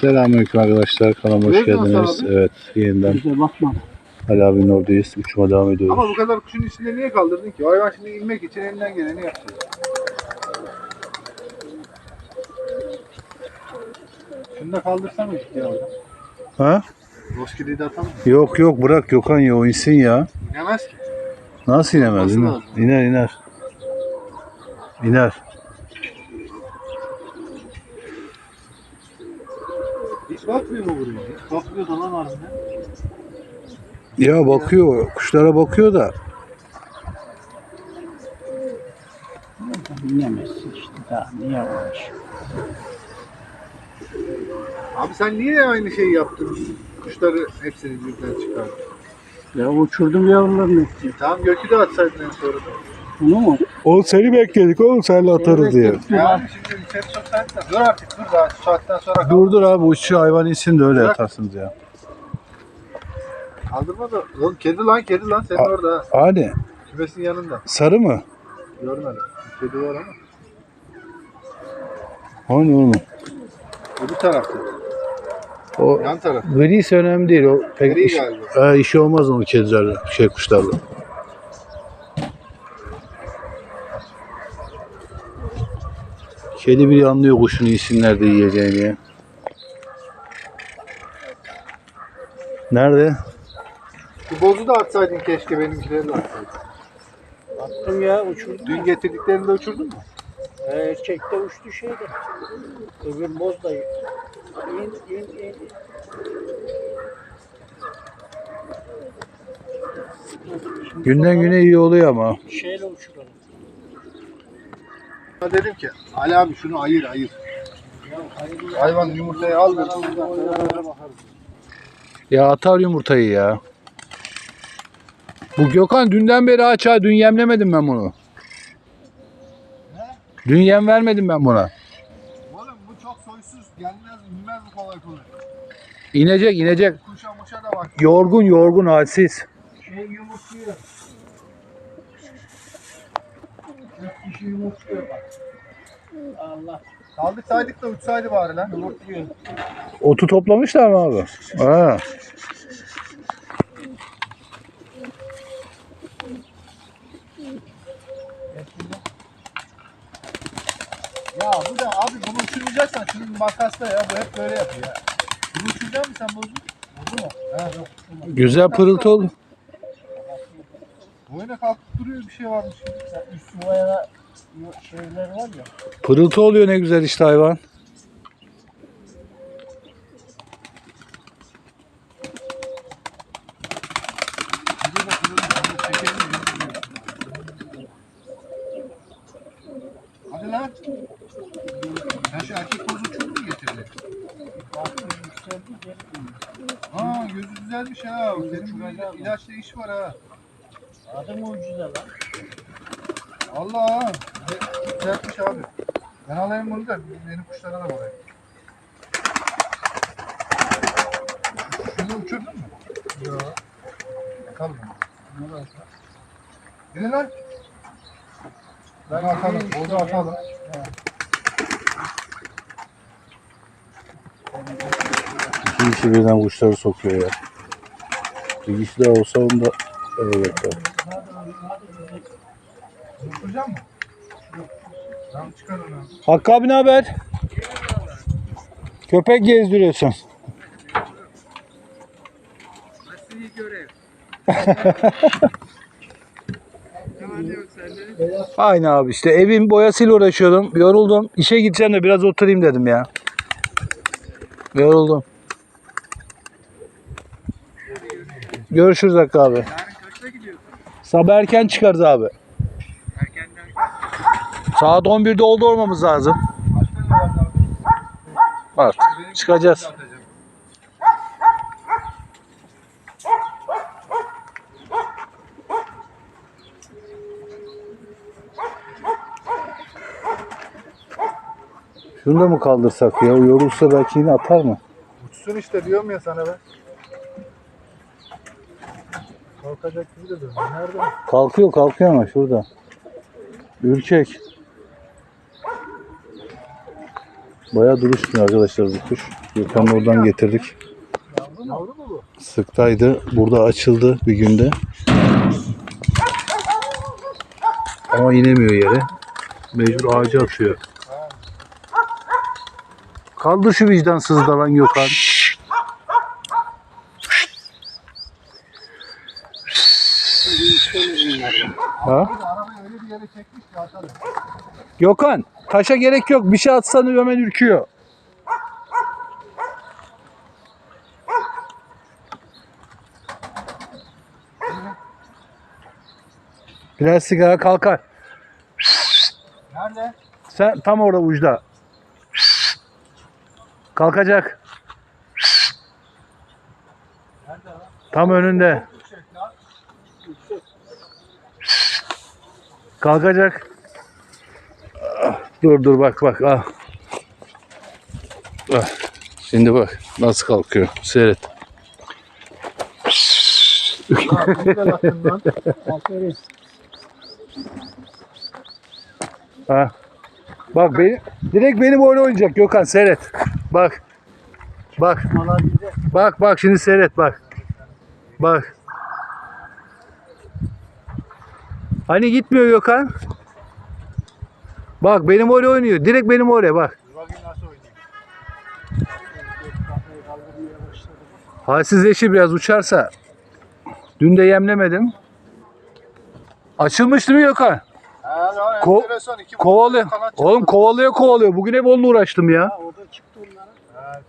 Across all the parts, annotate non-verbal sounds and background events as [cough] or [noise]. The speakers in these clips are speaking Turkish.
Selamünaleyküm arkadaşlar. Kanalıma hoş mü geldiniz. abi? Evet, yeniden Bize bakma. Ali abinin oradayız. Uçuma devam ediyoruz. Ama bu kadar kuşun içinde niye kaldırdın ki? Hayvan şimdi inmek için elinden geleni yapacak. Şunu da kaldırsana ya orada. Ha? Roskili'yi de atalım mı? Yok yok bırak Gökhan ya o insin ya. İnemez ki. Nasıl inemez? Nasıl İner lazım? iner. iner. İner. Hiç bakmıyor mu buraya? Bakmıyor da lan harbiden. Ya bakıyor. Kuşlara bakıyor da. Dinlemezsin işte daha niye uğraş. Abi sen niye aynı şeyi yaptın? Kuşları hepsini birden çıkardın. Ya uçurdum yavrularını. Tamam gökü de atsaydın en sonra. Bunu mu? O seni bekledik oğlum senle atarız diye. Yani şimdi içeri soksaydın da dur artık dur daha şu saatten sonra Dur dur abi uçuyor hayvan insin de öyle Bırak. yatarsınız ya. kaldırma da. Oğlum kedi lan kedi lan senin A- orada ha. Hani Kümesin yanında. sarı mı? Görmedim. Kedi var ama. Hani oğlum? Öbür tarafta. O Yan taraf. griyse önemli değil. O pek Gri iş, galiba. e, işi olmaz onun kedilerle, şey kuşlarla. Kedi bile anlıyor kuşun iyisin nerede yiyeceğini ya. Nerede? Şu bozu da atsaydın keşke benimkileri de atsaydın. Attım ya uçurdum. Dün getirdiklerini de uçurdun mu? Ee, erkek de uçtu şeyde. Öbür boz da in in in. Günden güne iyi oluyor ama. Şeyle uçuralım. Dedim ki Ali abi şunu ayır ayır. Hayvan yumurtayı al. Ya atar yumurtayı ya. Bu Gökhan dünden beri aç ha. Dün yemlemedim ben bunu. Dün yem vermedim ben buna. Oğlum bu çok soysuz. Gelmez bilmez bu kolay kolay. İnecek inecek. Kuşa muşa da bak. Yorgun yorgun halsiz. Şey yumurtluyor. Dört kişi yumurtluyor bak. Allah Kaldık saydık da uçsaydı bari lan. yumurtluyor. Otu toplamışlar mı abi? Ha. Ya bu da abi bunu uçurmayacaksan şunun makasla ya. Bu hep böyle yapıyor ya. Bunu uçuracak mısın sen bozu? Oldu mu? Ha yok. Güzel pırıltı oldu. Boyuna kalkıp duruyor bir şey varmış. Üst yuvaya şeyler var ya. Pırıltı oluyor ne güzel işte hayvan. Hadi lan. Sen şu erkek bozu uçurdun mu getirdin? Aa gözü güzelmiş ha. Senin bu ila- ilaçla iş var ha. Adı mucize lan. Allah Güzelmiş abi. Ben alayım bunu da benim kuşlara da bakayım. Şunu uçurdun mu? Yok. Bakalım. Gidin lan. Ben atalım. Bozu atalım. İki kişi birden kuşları sokuyor ya. Bir kişi daha olsa onda evet. abi. Uçuracak mı? Tamam çıkar onu. Hakkı abi ne haber? Köpek gezdiriyorsun. [laughs] Nasıl iyi görev? Aynı abi işte evin boyasıyla uğraşıyordum. Yoruldum. İşe gideceğim de biraz oturayım dedim ya. Yoruldum. Görüşürüz Hakkı abi. Yarın kaçta gidiyorsun? Sabah erken çıkarız abi. Erkenden Saat 11'de oldu olmamız lazım. Artık çıkacağız. Şunu da mı kaldırsak ya? Yorulsa belki yine atar mı? Uçsun işte diyorum ya sana ben. Kalkacak gibi de dönüyor. Nerede? Kalkıyor kalkıyor ama şurada. Ürkek. Bayağı duruş üstüne arkadaşlar bu kuş. Gökhan'ı oradan getirdik. Yavru mu bu? Sıktaydı. Burada açıldı bir günde. Ama inemiyor yere. Mecbur ağaca atıyor. Kaldır şu vicdansız dalan Gökhan. Ha? Arabayı öyle bir yere çekmiş ki atalım. Gökhan taşa gerek yok. Bir şey atsan hemen ürküyor. Plastik ayağa kalkar. Nerede? Sen tam orada uçta. Kalkacak. Nerede? Tam önünde. Yüksek lan. Kalkacak. Dur dur bak bak. Ah. Ah. Şimdi bak nasıl kalkıyor. Seyret. [laughs] Ha. Bak beni direkt benim oyun oynayacak Gökhan seyret. Bak. Bak. Bak bak şimdi seyret bak. Bak. Hani gitmiyor Gökhan? Bak benim oraya oynuyor. Direkt benim oraya bak. Halsizleşir biraz uçarsa. Dün de yemlemedim. Açılmış değil mi Gökhan? Ko- Kovalıyor. Oğlum kovalıyor kovalıyor. Bugün hep onunla uğraştım ya. Ha, o da çıktı onlara. Ha,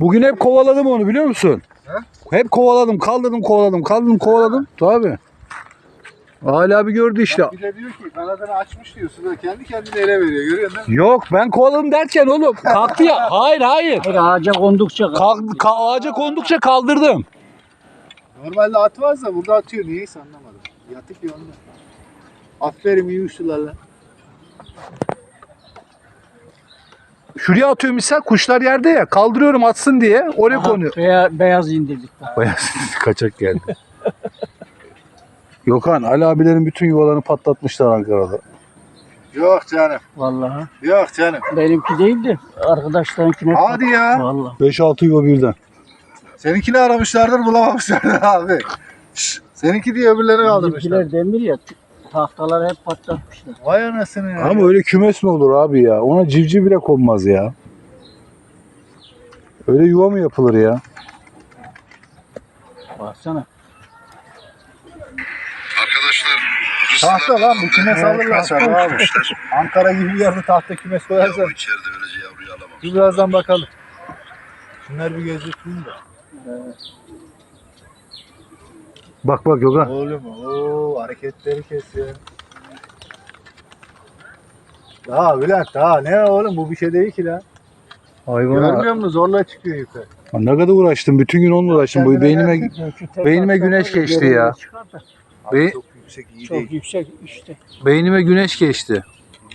Bugün hep kovaladım onu biliyor musun? Hep kovaladım, kaldırdım, kovaladım, kaldırdım, kovaladım. Tabii. Hala bir gördü işte. Bir de diyor ki kanadını açmış diyorsun. Ha, kendi kendine ele veriyor. Değil mi? Yok ben kovaladım derken oğlum kalktı ya. [laughs] Hayır hayır. Hayır ağaca kondukça Kalk, ka- ağaca kondukça kaldırdım. Normalde atmaz da burada atıyor. Niyeyse anlamadım. Yatık ya ondan. Aferin iyi uçtular lan. Şuraya atıyorum misal kuşlar yerde ya. Kaldırıyorum atsın diye oraya Aha, konuyor. beya- beyaz indirdik. bak. Bayağı kaçak geldi. [laughs] Gökhan Ali abilerin bütün yuvalarını patlatmışlar Ankara'da. Yok canım. Vallahi. Yok canım. Benimki değildi. Arkadaşlarınkine. Hadi ya. Vallahi. 5-6 yuva birden. Seninkini aramışlardır bulamamışlardır abi. Şşş, Seninki diye öbürlerini kaldırmışlar. Bizimkiler demir ya. Tahtaları hep patlatmışlar. Vay anasını ya. Ama öyle kümes mi olur abi ya? Ona civciv bile konmaz ya. Öyle yuva mı yapılır ya? Baksana. Tahta lan bu kümes alırlar sana abi. Ankara gibi bir yerde tahta kümes koyarsan. İçeride öylece yavruyu alamam. Dur birazdan bakalım. Şunları bir gözükeyim de. Bak bak Gökhan. Oğlum ooo hareketleri kesiyor. Daha Bülent daha ne oğlum bu bir şey değil ki lan. Hayvana. Görmüyor musun zorla çıkıyor yukarı. Ne kadar uğraştım. Bütün gün onunla uğraştım. Bu beynime. Beynime güneş geçti ya. Be- yüksek iyi Çok değil. yüksek işte. beynime güneş geçti.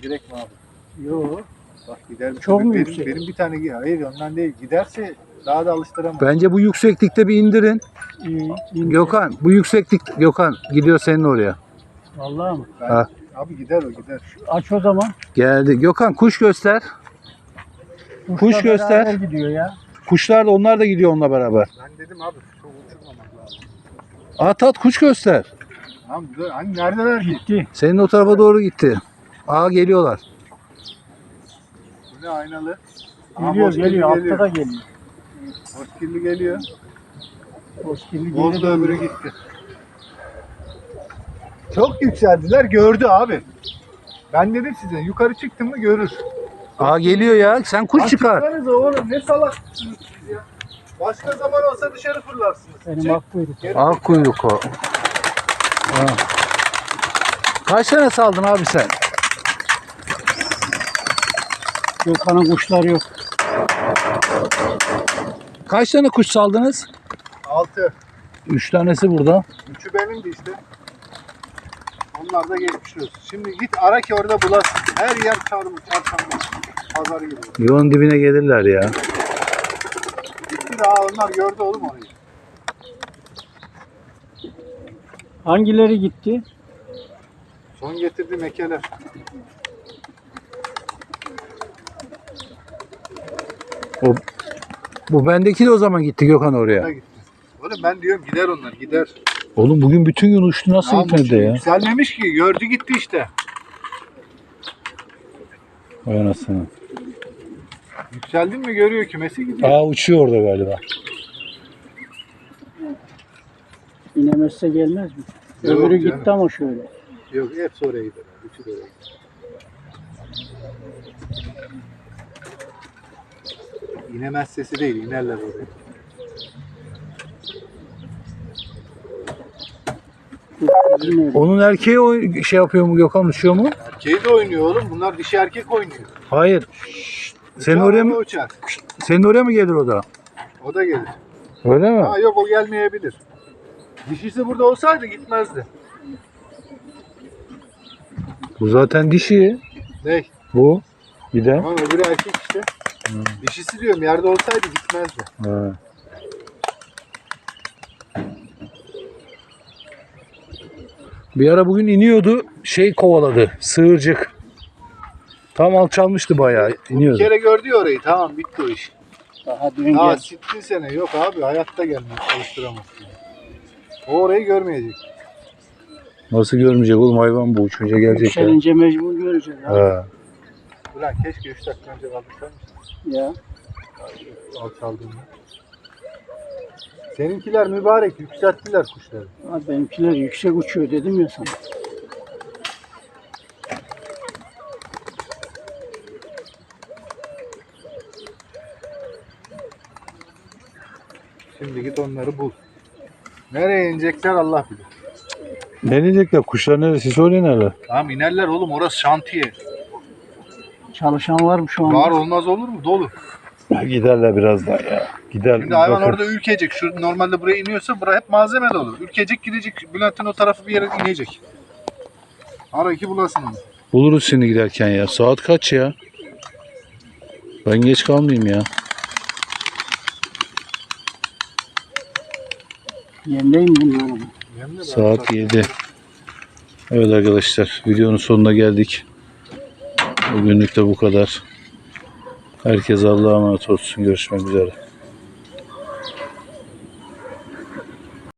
Direkt mi abi? Yo. Bak gider mi? Çok mu benim, yüksek? Benim bir tane hayır ondan değil. Giderse daha da alıştıramam. Bence bu yükseklikte bir indirin. iyi, iyi. Gökhan bu yükseklik Gökhan gidiyor senin oraya. Vallahi? Ben- Ha. Abi gider o gider. Aç o zaman. Geldi. Gökhan kuş göster. Kuş Kuşla göster. beraber gidiyor ya. Kuşlar da onlar da gidiyor onunla beraber. Ben dedim abi çok uçurmamak lazım. At at kuş göster. Hani neredeler ki? Gitti. Senin o tarafa doğru gitti. Aa geliyorlar. Bu ne aynalı? Geliyor bozkirli geliyor. geliyor. Altta da geliyor. Bozkirli geliyor. Bozkirli Bozdu geri dönüyor. öbürü gitti. Çok yükseldiler gördü abi. Ben dedim size yukarı çıktın mı görür. Aa geliyor ya. Sen kuş çıkar. Çıksanıza oğlum ne salaksınız siz ya. Başka zaman olsa dışarı fırlarsınız. Benim Çek. ak kuyruk. Ak kuyruk o. Kaç tane saldın abi sen? Gökhan'ın kuşları yok. Kaç tane kuş saldınız? Altı. Üç tanesi burada. Üçü benimdi işte. Onlar da geçmiş olsun. Şimdi git ara ki orada bulasın. Her yer çarmıh, çarşamba. Pazar gibi. Yolun dibine gelirler ya. Gitti daha onlar gördü oğlum orayı. Hangileri gitti? Son getirdi mekeler. O, bu bendeki de o zaman gitti Gökhan oraya. Da gitti. Oğlum ben diyorum gider onlar gider. Oğlum bugün bütün gün uçtu nasıl gitmedi ya? Yükselmemiş ki gördü gitti işte. Vay anasını. Yükseldin mi görüyor kümesi gidiyor. Aa uçuyor orada galiba. İnemezse gelmez mi? Yok Öbürü canım. gitti ama şöyle. Yok hepsi oraya gider. Üçü de oraya gider. İnemez sesi değil, inerler oraya. Onun erkeği o şey yapıyor mu Gökhan uçuyor mu? Erkeği de oynuyor oğlum. Bunlar dişi erkek oynuyor. Hayır. Senin oraya mı Uçar. senin oraya mı gelir o da? O da gelir. Öyle mi? Ha yok o gelmeyebilir. Dişisi burada olsaydı gitmezdi. Bu zaten dişi. Ne? Bu. Bir de. Ama öbürü erkek işte. Dişisi diyorum yerde olsaydı gitmezdi. Ha. Bir ara bugün iniyordu. Şey kovaladı. Sığırcık. Tam alçalmıştı bayağı. Bir iniyordu. kere gördü ya orayı tamam bitti o iş. daha dün Daha gel. sittin sene yok abi hayatta gelmez çalıştıramazsın. O orayı görmeyecek. Nasıl görmeyecek oğlum hayvan bu uçunca gelecek ya. Yükselince mecbur göreceğiz. abi. Ha. Ulan keşke 3 dakika önce kaldırsaymış. Ya. Alçaldığında. Seninkiler mübarek yükselttiler kuşları. Abi benimkiler yüksek uçuyor dedim ya sana. Şimdi git onları bul. Nereye inecekler Allah bilir. Ne diyecekler? Kuşlar neresi? Söylenerler. Tamam inerler oğlum orası şantiye. Çalışan var mı şu anda? Var olmaz olur mu? Dolu. Giderler birazdan ya. Gider. Şimdi hayvan orada ülkecek. Şu normalde buraya iniyorsa bura hep malzeme dolu. Ülkecek gidecek. Bülent'in o tarafı bir yere inecek. Ara iki bulasın onu. Buluruz şimdi giderken ya. Saat kaç ya? Ben geç kalmayayım ya. Yemin de Saat 7. Evet arkadaşlar videonun sonuna geldik. Bugünlük de bu kadar. Herkes Allah'a emanet olsun. Görüşmek üzere.